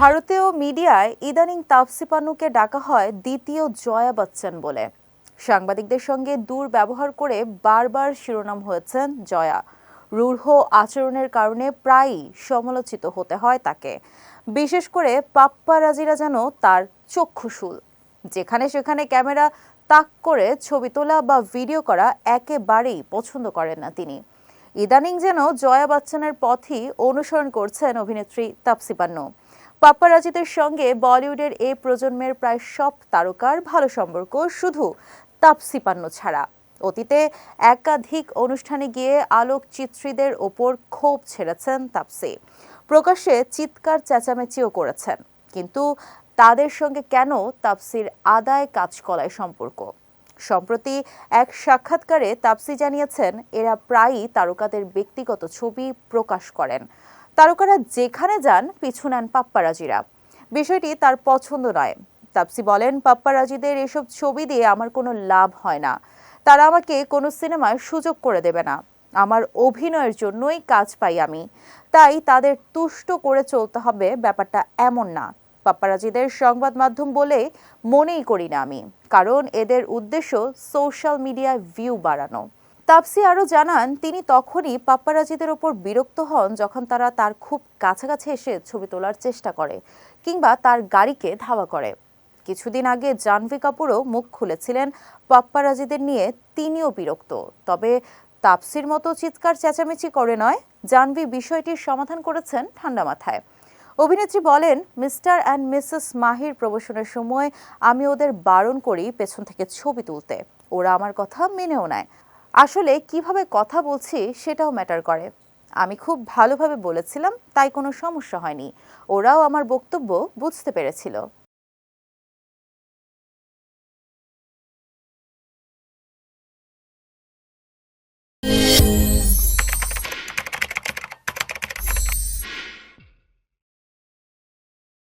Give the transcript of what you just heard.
ভারতীয় মিডিয়ায় ইদানিং তাপসি পান্নুকে ডাকা হয় দ্বিতীয় জয়া বচ্চন বলে। সাংবাদিকদের সঙ্গে দুর্ব্যবহার করে বারবার শিরোনাম হয়েছেন জয়া। রূঢ় আচরণের কারণে প্রায়ই সমালোচিত হতে হয় তাকে। বিশেষ করে পাপ্পারাজিরা যেন তার চক্ষুশূল। যেখানে সেখানে ক্যামেরা তাক করে ছবি তোলা বা ভিডিও করা একেবারেই পছন্দ করেন না তিনি। ইদানিং যেন জয়া বচ্চনের পথই অনুসরণ করছেন অভিনেত্রী তাপসি পান্নু। পাপ্পারাজিদের সঙ্গে বলিউডের এই প্রজন্মের প্রায় সব তারকার ভালো সম্পর্ক শুধু তাপসি পান্নু ছাড়া। অতীতে একাধিক অনুষ্ঠানে গিয়ে আলোকচিত্রীদের ওপর ক্ষোভ ছেড়েছেন তাপসি। প্রকাশ্যে চিৎকার চেঁচামেচিও করেছেন। কিন্তু তাদের সঙ্গে কেন তাপসির আদায় কাজকলায় সম্পর্ক? সম্প্রতি এক সাক্ষাৎকারে তাপসি জানিয়েছেন, এরা প্রায়ই তারকাদের ব্যক্তিগত ছবি প্রকাশ করেন। তারকারা যেখানে যান, পিছু নেন পাপ্পারাজিরা। বিষয়টি তার পছন্দ নয়। তাপসি বলেন, পাপ্পারাজিদের এসব ছবি দিয়ে আমার কোনো লাভ হয় না। তারা আমাকে কোনো সিনেমায় সুযোগ করে দেবে না। আমার অভিনয়ের জন্যই কাজ পাই আমি। তাই তাদের তুষ্ট করে চলতে হবে ব্যাপারটা এমন না। পাপ্পারাজিদের সংবাদ মাধ্যম বলে মনেই করি না আমি। কারণ এদের উদ্দেশ্য সোশ্যাল মিডিয়ায় ভিউ বাড়ানো। তাপসি আরও জানান, তিনি তখনই পাপ্পারাজিদের ওপর বিরক্ত হন যখন তারা তার খুব কাছাকাছি এসে ছবি তোলার চেষ্টা করে কিংবা তার গাড়িকে ধাওয়া করে। কিছুদিন আগে জাহ্নবী কাপুরও মুখ খুলেছিলেন পাপ্পারাজিদের নিয়ে, তিনিও বিরক্ত। তবে তাপসির মতো চিৎকার চেঁচামেচি করে নয়, জাহ্নবী বিষয়টির সমাধান করেছেন ঠান্ডা মাথায়। অভিনেত্রী বলেন, মিস্টার অ্যান্ড মিসেস মাহির প্রবেশনের সময় আমি ওদের বারণ করি পেছন থেকে ছবি তুলতে। ওরা আমার কথা মেনেও নেয়। আসলে কীভাবে কথা বলছি সেটাও ম্যাটার করে। আমি খুব ভালোভাবে বলেছিলাম, তাই কোনো সমস্যা হয়নি। ওরাও আমার বক্তব্য বুঝতে পেরেছিল।